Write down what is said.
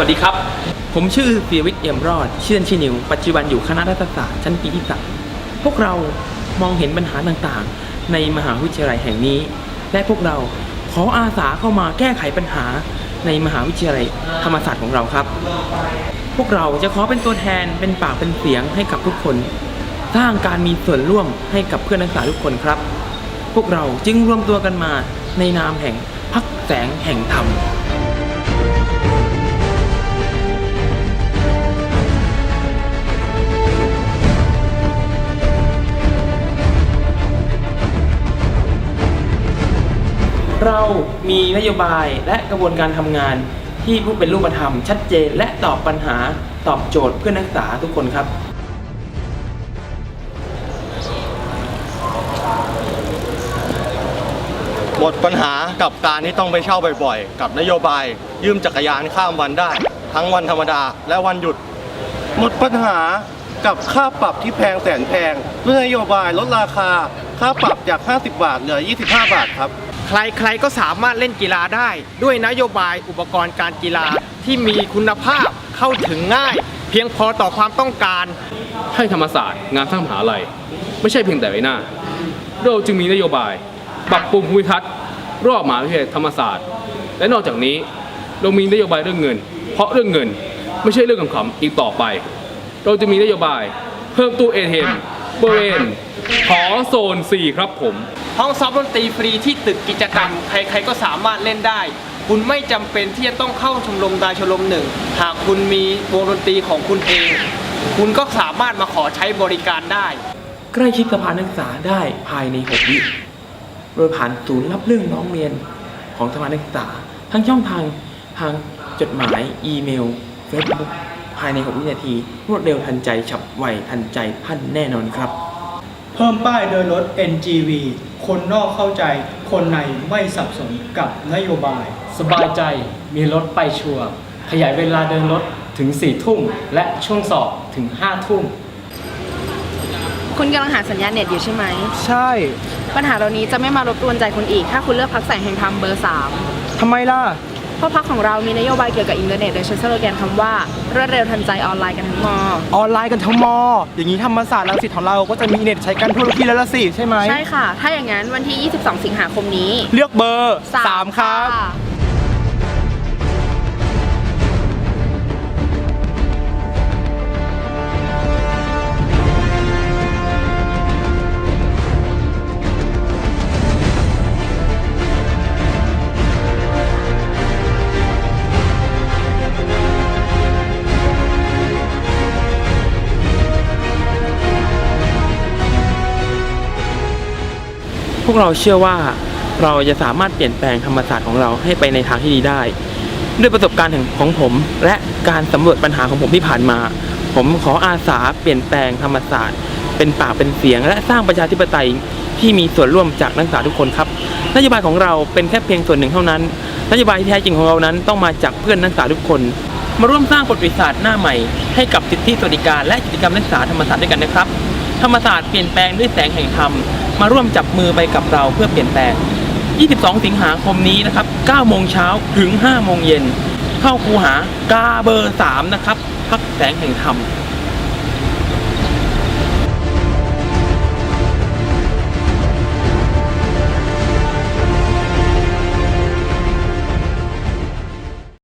วัสดีครับ ผมชื่อปียวิทย์เอี่ยมรอด ชื่อเล่นชื่อนิว ปัจจุบันอยู่คณะรัฐศาสตร์ชั้นปีที่สามพวกเรามองเห็นปัญหาต่างๆ ในมหาวิทยาลัยแห่งนี้ และพวกเราขออาสาเข้ามาแก้ไขปัญหาในมหาวิทยาลัยธรรมศาสตร์ของเราครับ พวกเราจะขอเป็นตัวแทนเป็นปากเป็นเสียงให้กับทุกคน สร้างการมีส่วนร่วมให้กับเพื่อนนักศึกษาทุกคนครับ พวกเราจึงรวมตัวกันมาในนามแห่งพักแสงแห่งธรรม เรามีนโยบายและกระบวนการทำงาน ที่ผู้เป็นรูปธรรม ชัดเจนและตอบปัญหาตอบโจทย์เพื่อนนักศึกษาทุกคนครับ หมดปัญหากับการที่ต้องไปเช่าบ่อยๆ กับนโยบาย ยืมจักรยานข้ามวันได้ ทั้งวันธรรมดาและวันหยุด หมดปัญหากับค่าปรับที่แพงแสนแพงด้วยนโยบายลดราคา ค่าปรับจาก 50 บาทเหลือ 25 บาทครับ ใครๆก็สามารถเล่นกีฬาได้ ด้วยนโยบายอุปกรณ์การกีฬาที่มีคุณภาพเข้าถึงง่าย เพียงพอต่อความต้องการ ให้ธรรมศาสตร์งานสร้างมหาลัย ไม่ใช่เพียงแต่ใบหน้า เราจึงมีนโยบาย ปรับปรุงภูมิทัศน์รอบมหาวิทยาลัยธรรมศาสตร์ และนอกจากนี้เรามีนโยบายเรื่องเงิน เพราะเรื่องเงินไม่ใช่เรื่องขำๆอีกต่อไป เราจะมีนโยบายเพิ่มตู้เอทมบริเวณหอโซน 4 ครับผม ห้องซ้อมดนตรีฟรีที่ตึกกิจกรรม ใครๆก็สามารถเล่นได้ คุณไม่จำเป็นที่จะต้องเข้าชมรมใดชมรมหนึ่ง หากคุณมีวงดนตรีของคุณเอง คุณก็สามารถมาขอใช้บริการได้ ใกล้ชิดกับพานักศึกษาได้ภายใน6วิโดยผ่านศูนย์รับเรื่องร้องเรียนของสภานักศึกษา ทั้งช่องทางทางจดหมาย อีเมล Facebook ภายใน 6 วินาที รวดเร็วทันใจ ฉับไวทันใจท่านแน่นอนครับ พิ่มป้ายเดินรถ NGV คนนอกเข้าใจ คนในไม่สับสนกับนโยบาย สบายใจมีรถไปชัวร์ขยายเวลาเดินรถถึง 4 ทุ่ม และช่วงสอบถึง 5 ทุ่ม คุณกำลังหาสัญญาณเน็ตอยู่ใช่ไหม ใช่ ปัญหาเหล่านี้จะไม่มารบกวนใจคุณอีก ถ้าคุณเลือกพักแสงแห่งธรรมเบอร์ทำไมล่ะ3 เพราะพักของเรามีนโยบายเกี่ยวกับอินเทอร์เน็ตโดยใช้สโลแกนคำว่ารวดเร็วทันใจออนไลน์กันทั้งมอ ออนไลน์กันทั้งมอ อย่างนี้ธรรมศาสตร์รังสิตของเราก็จะมีเน็ตใช้กันทั่วทุกที่แล้วละสิใช่ไหมใช่ค่ะ ถ้าอย่างนั้นวันที่ 22 สิงหาคมนี้ เลือกเบอร์สาม3ครับ วกเราเชื่อว่าเราจะสามารถเปลี่ยนแปลงธรรมศาสตร์ของเราให้ไปในทางที่ดีได้ ด้วยประสบการณ์ของผม และการสำรวจปัญหาของผมที่ผ่านมา ผมขออาสาเปลี่ยนแปลงธรรมศาสตร์ เป็นปากเป็นเสียง และสร้างประชาธิปไตยที่มีส่วนร่วมจากนักศึกษาทุกคนครับนโยบายของเราเป็นแค่เพียงส่วนหนึ่งเท่านั้นนโยบายที่แท้จริงของเรานั้นต้องมาจากเพื่อนนักศึกษาทุกคน มาร่วมสร้างประวัติศาสตร์หน้าใหม่ ให้กับสิทธิสวัสดิการและกิจกรรมนักศึกษาธรรมศาสตร์ด้วยกันนะครับ ธรรมศาสตร์เปลี่ยนแปลงด้วยแสงแห่งธรรม มาร่วมจับมือไปกับเราเพื่อเปลี่ยนแปลง 22 สิงหาคมนี้นะครับ 9 โมงเช้าถึง 5 โมงเย็น เข้าคูหากาเบอร์ 3 นะครับ พักแสงแห่งธรรม